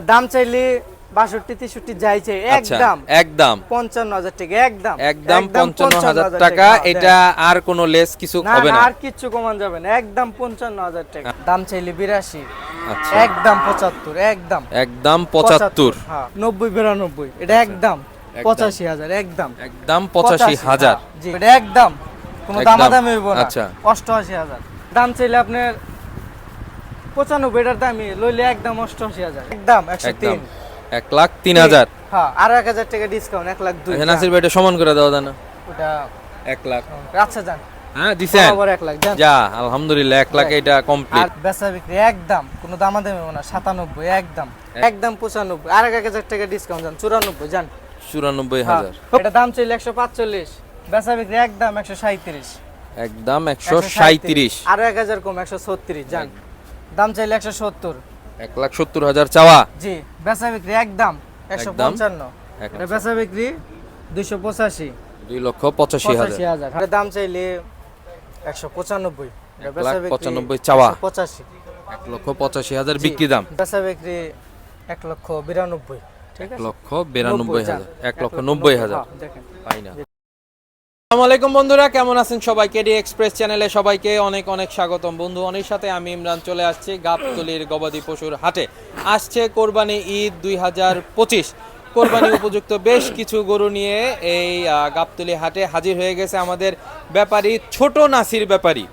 দাম চাইলে বাষট্টি তেষট্টি যাইছে আচ্ছা একদম। একদম। পঞ্চান্ন হাজার টাকা একদম। একদম পঞ্চান্ন হাজার টাকা। এটা আর কোনো লেস কিছু হবে না আর কিচ্ছু কমান যাবে না। একদম পঞ্চান্ন হাজার টাকা। দাম চাইলে বিরাশি। আচ্ছা। একদম পঁচাত্তর একদম। একদম পঁচাত্তর। হ্যাঁ, নব্বই বিরানব্বই। এটা একদম পঁচাশি হাজার একদম। একদম পঁচাশি হাজার। হ্যাঁ, এটা একদম। কোনো দামাদামি হইব না। আচ্ছা। অষ্টআশি হাজার। দাম চাইলে আপনার পঁচানব্বই এটার দামি লইলে একদম অষ্টআশি হাজার। একদম একশো তিন। এক লাখ তিন হাজার। হ্যাঁ আরও এক হাজার টাকা ডিসকাউন্ট এক লাখ দুই। আচ্ছা, নাসির ভাই এটা সমান করে যায় ওটা এক লাখ। আচ্ছা যান। হ্যাঁ দিছেন? এক লাখ যান। যা আলহামদুলিল্লাহ এক লাখ এটা আর কমপ্লিট বেচা বিক্রি একদম কোনো দামাদামি হবে না সাতানব্বই একদম। একদম পঁচানব্বই আর এক হাজার টাকা ডিসকাউন্ট যান চুরানব্বই যান। চুরানব্বই হ্যাঁ, হাজার। এটা দাম চাইলে একশো পাঁচচল্লিশ বেচা বিক্রি একদম একশো সাঁত্রিশ একদম একশো সাঁত্রিশ আরও এক হাজার কম একশো ছত্রিশ যান। দাম চাইলে একশো সত্তর। এক লাখ সত্তর হাজার চাওয়া? জি বেচা বিক্রি একদম একশো পঞ্চান্ন। এটা বেচা বিক্রি দুইশো পঁচাশি। দুই লক্ষ পঁচাশি হাজার। হাজার। দাম চাইলে একশো পঁচানব্বই। পঁচানব্বই চাওয়া। পঁচাশি। এক লক্ষ পঁচাশি হাজার বিক্রি দাম। বেচা বিক্রি এক লক্ষ বিরানব্বই। ঠিক এক লক্ষ বিরানব্বই হাজার। এক লক্ষ নব্বই হাজার। না? আসসালামু আলাইকুম বন্ধুরা, কেমন আছেন সবাই? কেডি এক্সপ্রেস চ্যানেলে সবাইকে অনেক অনেক স্বাগতম। বন্ধু অনেক সাথে আমি ইমরান চলে আসছি গাবতলির গবাদি পশুর হাটে। আসছে কোরবানি ঈদ দুই হাজার পঁচিশ। কোরবানি উপযুক্ত বেশ কিছু গরু নিয়ে এই গাবতলি হাটে হাজির হয়ে গেছে আমাদের ব্যাপারী ছোট নাসির ব্যাপারী।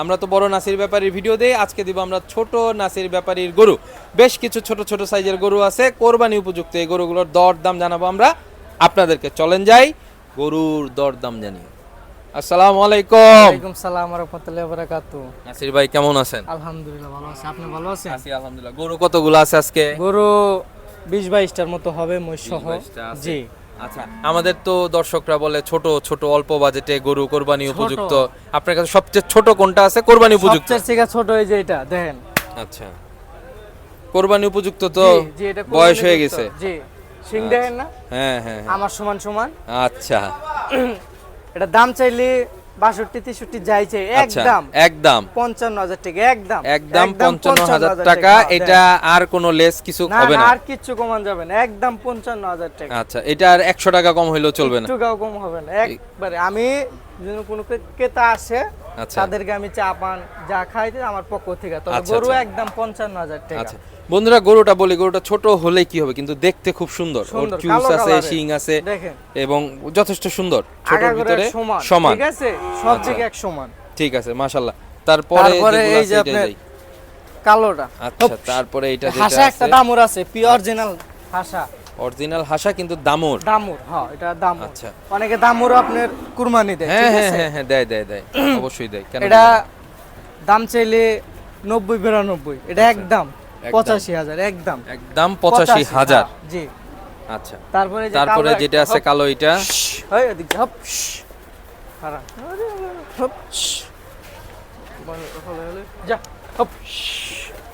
আমরা তো বড় নাসির ব্যাপারীর ভিডিও দেই, আজকে দিব আমরা ছোট নাসির ব্যাপারীর গরু। বেশ কিছু ছোট ছোট সাইজের গরু আছে, কোরবানি উপযুক্ত এই গরুগুলোর দর দাম জানাব আমরা। আপনাদেরকে চলেন যাই। গরুর দর দাম জানি আসসালামু আলাইকুম। ওয়ালাইকুম সালাম রহমতুল্লাহ বারাকাতু নাসির ভাই কেমন আছেন? আলহামদুলিল্লাহ ভালো আছে। আপনি ভালো আছেন? আছি আলহামদুলিল্লাহ। গরু কতগুলো আছে আজকে? গরু বিশ বাইশটার মতো হবে মই সহ। জি। আচ্ছা আমাদের তো দর্শকরা বলে ছোট ছোট অল্প বাজেটে গরু কোরবানি উপযুক্ত। আপনার কাছে সবচেয়ে ছোট কোনটা আছে? কোরবানি উপযুক্ত। সবচেয়ে থেকে ছোট এই যে এটা দেখেন। আচ্ছা। কোরবানি উপযুক্ত তো বয়স হয়ে গেছে। জি। সিং দেখেন না? হ্যাঁ হ্যাঁ হ্যাঁ। আমার সমান সমান। আচ্ছা। এটা দাম চাইলে বাষট্টি তেষট্টি যাইছে আচ্ছা একদম। একদম। পঞ্চান্ন হাজার টাকা একদম। একদম পঞ্চান্ন হাজার টাকা। এটা আর কোনো লেস কিছু হবে না, আর কিচ্ছু কমান যাবে না। একদম পঞ্চান্ন হাজার টাকা। আচ্ছা এটা আর একশো টাকা কম হইলেও চলবে না। একটু কম হবে না। একবারে আমি কোনো ক্রেতা আসে আচ্ছা। তাদেরকে আমি চা পান যা খাইতে আমার পক্ষ থেকে। তবে আচ্ছা, গরু আচ্ছা। একদম পঞ্চান্ন হাজার টাকা। আচ্ছা। বন্ধুরা গরুটা বলি গরুটা ছোট হলে কি হবে? কিন্তু দেখতে খুব সুন্দর। ওর চুস আছে শিং আছে এবং যথেষ্ট সুন্দর ছোটর ভিতরে সমান ঠিক আছে? সব আচ্ছা। দিকে এক সমান। ঠিক আছে মাশাল্লাহ তারপরে এই যে আপনার কালোটা। আচ্ছা তারপরে এটা যেটা হাসা একটা আছে। দামুর আছে পিওর অরিজিনাল হাসা। অরিজিনাল হাসা কিন্তু দামর। দামুর হ্যাঁ এটা দামুর। আচ্ছা। অনেকে দামুর আপনার কুরবানি দেয় হ্যাঁ হ্যাঁ হ্যাঁ হ্যাঁ দেয় দেয় দেয়। অবশ্যই দেয় কেন এটা দাম চাইলে নব্বই বিরানব্বই। এটা একদম একদম। পঁচাশি হাজার একদম। একদম পঁচাশি হাজার। হ্যাঁ, জি। আচ্ছা। তারপরে তারপরে যেটা আছে কালো এটা।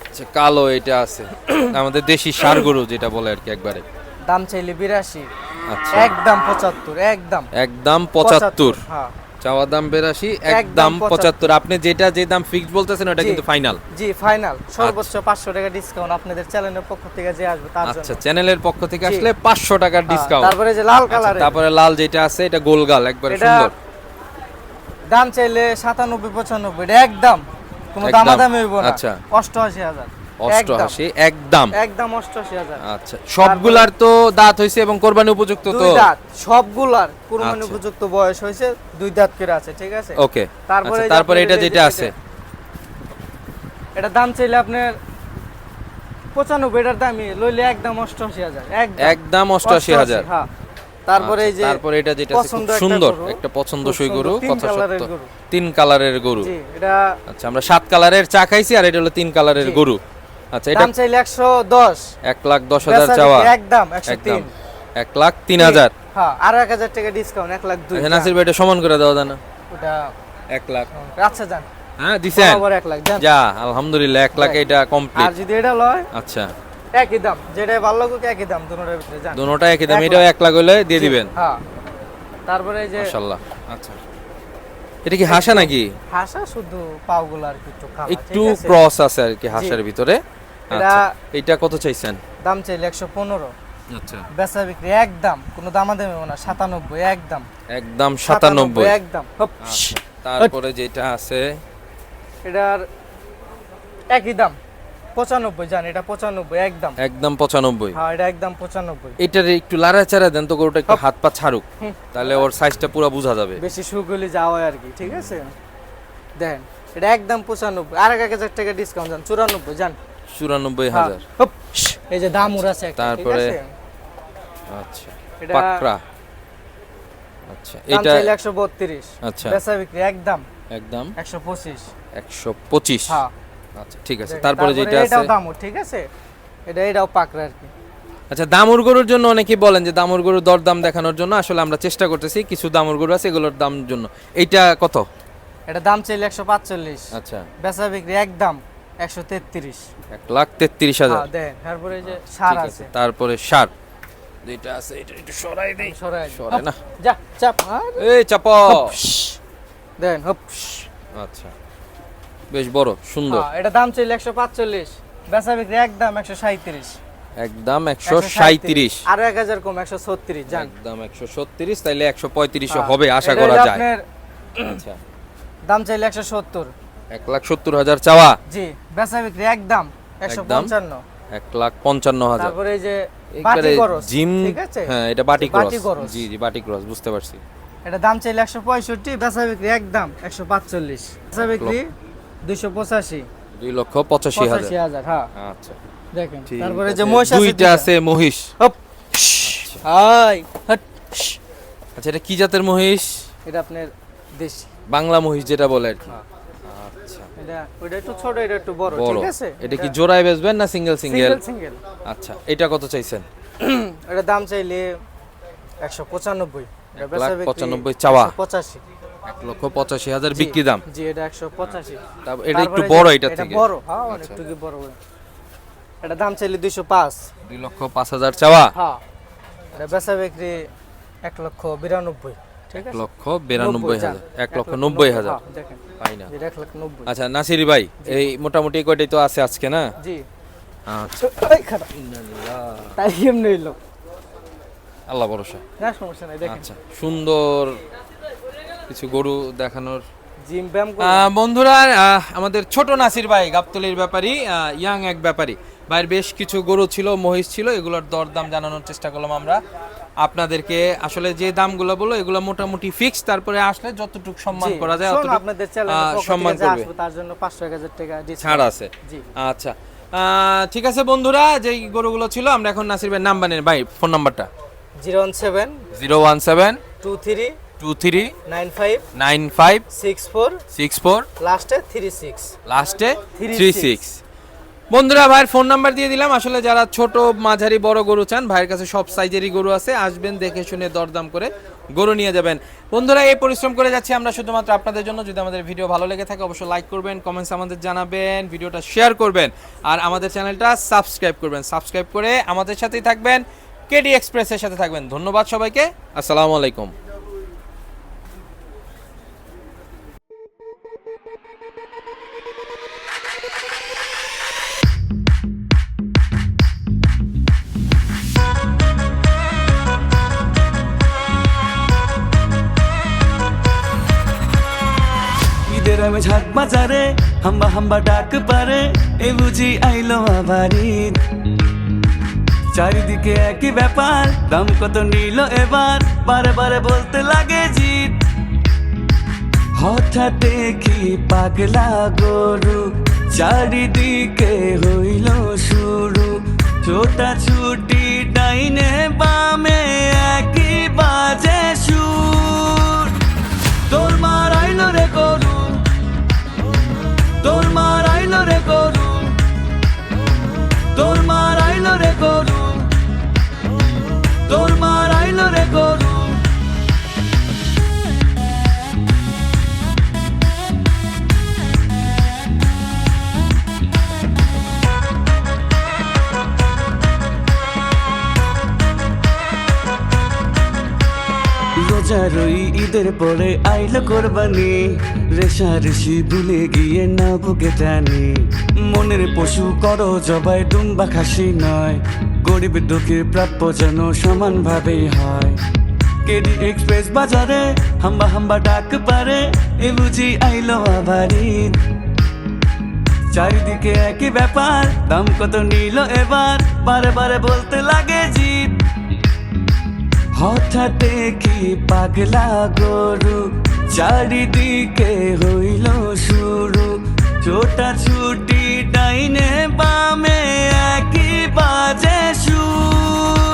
আচ্ছা, কালো এটা আছে। আমাদের দেশি সার গরু যেটা বলে আর কি একবারে। দাম চাইলে বিরাশি। আচ্ছা। একদম পঁচাত্তর একদম। একদম পঁচাত্তর। হ্যাঁ। চাওয়া দাম বেরাশি একদম একদম 75 পঁচাত্তর। আপনি যেটা যে দাম ফিক্স বলতেছেন ওটা কিন্তু ফাইনাল জি ফাইনাল সর্বোচ্চ পাঁচশো টাকা ডিসকাউন্ট আপনাদের চ্যানেলের পক্ষ থেকে যে আসবে তার আচ্ছা চ্যানেলের পক্ষ থেকে আসলে পাঁচশো টাকার হ্যাঁ, ডিসকাউন্ট তারপরে যে লাল কালার তারপরে লাল যেটা আছে এটা গোলগাল একবারে সুন্দর। দাম চাইলে সাতানব্বই পঁচানব্বই একদম। কোনো। দামাদামি হইব না। আচ্ছা। অষ্টআশি হাজার। অষ্টআশি একদম। একদম। অষ্টআশি হাজার। আচ্ছা সবগুলার তো দাঁত হইছে এবং কোরবানি উপযুক্ত তো? দাঁত সবগুলার কুরবানি আচ্ছা। উপযুক্ত বয়স হয়েছে দুই দাঁত করে আছে ঠিক আছে? ওকে তারপরে আচ্ছা যে তারপরে এটা যেটা আছে? এটা দাম চাইলে আপনার পঁচানব্বই এটার দামই লইলে একদম অষ্টআশি হাজার একদম। অষ্টআশি হাজার। হ্যাঁ। তারপরে এই যে আচ্ছা, তারপরে এটা যেটা সুন্দর একটা পছন্দসই গরু কথা সত্য। তিন কালারের গরু। এটা আচ্ছা আমরা সাত কালারের চা খাইছি আর এটা হলো তিন কালারের গরু। আচ্ছা এটা দাম চাইলে একশো দশ। এক লাখ দশ হাজার চাওয়া। একদম একশো একদম। তিন। এক লাখ তিন হাজার। হ্যাঁ আর এক হাজার টাকা ডিসকাউন্ট এক লাখ দুই। আচ্ছা, নাসির ভাই এটা সমান করে দেওয়া যায় না ওটা এক লাখ। আচ্ছা যান। হ্যাঁ দিছেন? বরাবর এক লাখ যান। যা আলহামদুলিল্লাহ এক লাখ এটা আর যদি এটা লয়? আচ্ছা। একই দাম যেটা ভালো লাগুক একই দাম ভিতরে যান। দুটোটা একই দাম এটাও লাখ। এক লাখ হলে দিয়ে দিবেন। হ্যাঁ। তারপরে যে মাশাআল্লাহ। আচ্ছা। এটা কি হাসা নাকি? হাসা শুধু পাওগুলো আর কি একটু ক্রস আছে। আর কি হাসার ভিতরে। এটা- আচ্ছা এটা কত চাইছেন? দাম চাইলে একশো পনেরো। আচ্ছা। বেচা বিক্রি একদম কোনো দামাদামি না সাতানব্বই একদম। একদম সাতানব্বই একদম আচ্ছা, তারপরে যেটা আছে? এটার একই দাম পঁচানব্বই জান এটা পঁচানব্বই একদম। একদম পঁচানব্বই। হ্যাঁ এটা একদম পঁচানব্বই। এটার একটু লাড়াচাড়া দেন তো গরুটা একটু হাত পা ছাড়ুক তাহলে ওর সাইজটা পুরো বোঝা যাবে। বেশি সুগুলি যাওয়া আর কি ঠিক আছে? দেখেন এটা একদম পঁচানব্বই আর এক হাজার টাকা ডিসকাউন্ট যান চুরানব্বই যান চুরানব্বই হ্যাঁ, হাজার। এই যে আছে তারপরে আচ্ছা এটা পাকড়া। আচ্ছা এটা একশো বত্রিশ আচ্ছা। বেচা বিক্রি একদম। একদম। একশো পঁচিশ। একশো পঁচিশ। হ্যাঁ। আচ্ছা ঠিক আছে। তারপরে যেটা আছে এটাও দামুর ঠিক আছে? এটা এটাও পাকড়া আর কি। আচ্ছা দামুর গরুর জন্য অনেকেই বলেন যে দামুর গরুর দরদাম দেখানোর জন্য আসলে আমরা চেষ্টা করতেছি কিছু দামুর গরু আছে এগুলোর দাম জন্য। এইটা কত? এটা দাম চাইলে একশো পাঁচচল্লিশ। আচ্ছা। বেচা বিক্রি একদম। একশো তেত্রিশ। এক লাখ তেত্রিশ হাজার। হ্যাঁ তারপরে যে সার আছে তারপরে সার। যেটা আছে এটা একটু সরাই দেই। সরাই সরাই না? যা চাপ। এই চাপ দেন হপ আচ্ছা। বেশ বড় সুন্দর। হ্যাঁ, এটা দাম চাইলে একশো পাঁচচল্লিশ। বেচা বিক্রি একদম একশো সাঁত্রিশ একদম একশো সাঁত্রিশ আরও এক হাজার কম একশো ছত্রিশ যান। একদম একশো ছত্রিশ তাইলে একশো পঁয়ত্রিশও হ্যাঁ, হবে আশা করা যায়। আপনার আচ্ছা। দাম চাইলে একশো সত্তর। এক লাখ সত্তর হাজার চাওয়া। জি বেচা বিক্রি একদম একশো একদম? পঞ্চান্ন। এক লাখ পঞ্চান্ন হাজার। তারপরে যে জিম হ্যাঁ এটা বাটি ক্রস জি জি বাটি ক্রস বুঝতে পারছি। এটা দাম চাইলে একশো পঁয়ষট্টি বেচা বিক্রি একদম একশো পাঁচচল্লিশ। বেচা বিক্রি দুইশো পঁচাশি। দুই লক্ষ পঁচাশি হাজার। হ্যাঁ। আচ্ছা। দেখেন তারপরে যে মহিষ দুইটা। আছে? মহিষ। হাই হট। আচ্ছা এটা কি জাতের মহিষ? এটা আপনার দেশি। বাংলা মহিষ যেটা বলে আর কি। এটা একটু ছোট এটা একটু বড় ঠিক আছে? এটা কি জোড়ায় বেচবেন না সিঙ্গেল সিঙ্গেল সিঙ্গেল আচ্ছা এটা কত চাইছেন? এটা দাম চাইলে একশো পঁচানব্বই। লাখ পঁচানব্বই চাওয়া। পঁচাশি। এক লক্ষ পঁচাশি হাজার বিক্রি দাম। জি এটা একশো পঁচাশি। এটা একটু বড় এটা থেকে। বড় হ্যাঁ আচ্ছা। অনেকটু কি বড়। এটা দাম চাইলে দুইশো পাঁচ। দুই লক্ষ পাঁচ হাজার চাওয়া। হ্যাঁ। এটা বেচা বিক্রি এক লক্ষ বিরানব্বই। এক লক্ষ বিরানব্বই হাজার। এক লক্ষ নব্বই হাজার। হ্যাঁ, পাই না? আচ্ছা নাসিরি ভাই এই মোটামুটি কয়টাই তো আছে আজকে না? জি। আচ্ছা। তাই এমনি হইল। আল্লাহ ভরসা। না সমস্যা নাই দেখেন। আচ্ছা সুন্দর কিছু গরু দেখানোর। জিম ব্যায়াম আহ, বন্ধুরা আমাদের ছোট নাসির ভাই গাবতলির ব্যাপারী ইয়াং এক ব্যাপারী। ভাইয়ের বেশ কিছু গরু ছিল মহিষ ছিল এগুলোর দরদাম জানানোর চেষ্টা করলাম আমরা। আপনাদেরকে আসলে যে দামগুলো বলো এগুলো মোটামুটি ফিক্স তারপরে আসলে যতটুকু সম্মান করা যায় আপনাদের চ্যানেলে সম্মান করবে। তার জন্য পাঁচশো এক হাজার টাকা discount। ছাড় আছে। জি। আচ্ছা। ঠিক আছে বন্ধুরা যেই গরুগুলো ছিল আমরা এখন নাসির ভাই নাম্বার নেন ভাই ফোন নাম্বারটা zero one seven zero one seven two three two three nine five nine five six four six four লাস্টে থ্রি সিক্স লাস্টে Three থ্রি six। সিক্স। বন্ধুরা, ভাইয়ের ফোন নাম্বার দিয়ে দিলাম। আসলে যারা ছোট, মাঝারি, বড় গরু চান, ভাইয়ের কাছে সব সাইজেরই গরু আছে। আসবেন, দেখে শুনে দরদাম করে গরু নিয়ে যাবেন। বন্ধুরা, এই পরিশ্রম করে যাচ্ছি আমরা শুধুমাত্র আপনাদের জন্য। যদি আমাদের ভিডিও ভালো লেগে থাকে, অবশ্যই লাইক করবেন কমেন্টস আমাদের জানাবেন, ভিডিওটা শেয়ার করবেন। আর আমাদের চ্যানেলটা সাবস্ক্রাইব করবেন। সাবস্ক্রাইব করে আমাদের সাথেই থাকবেন। কেডি এক্সপ্রেসের সাথে থাকবেন। ধন্যবাদ সবাইকে। আসসালামু আলাইকুম। আমি ঝাঁক বাজারে হাম্বা হাম্বা ডাক পারে এ বুঝি আইলো আবার চারিদিকে একই ব্যাপার দাম কত নিল এবার বারে বারে বলতে লাগে জিত হঠাৎ দেখি পাগলা গরু চারিদিকে হইল শুরু ছোটা ছুটি ডাইনে মারাইল রে গরু। তোর মারাইল রে গরু। রোজারই ঈদের পরে আইলো কোরবানি। রেশা রেশি ভুলে গিয়ে না বুকে টানি। মনের পশু করো জবাই ডুম্বা খাসি নয়। গরিব দুঃখীর প্রাপ্য যেন সমানভাবেই হয়। কেডি এক্সপ্রেস বাজারে হাম্বা হাম্বা ডাক পারে, এ বুঝি আইলো আবার। ঈদ। চারিদিকে একই ব্যাপার, দাম কত নিল এবার? বারে বারে বলতে লাগে জিত হঠাৎ দেখি পাগলা গরু চারিদিকে হইল শুরু। ছোটা ছুটি ডাইনে বামে একই বাজে সুর।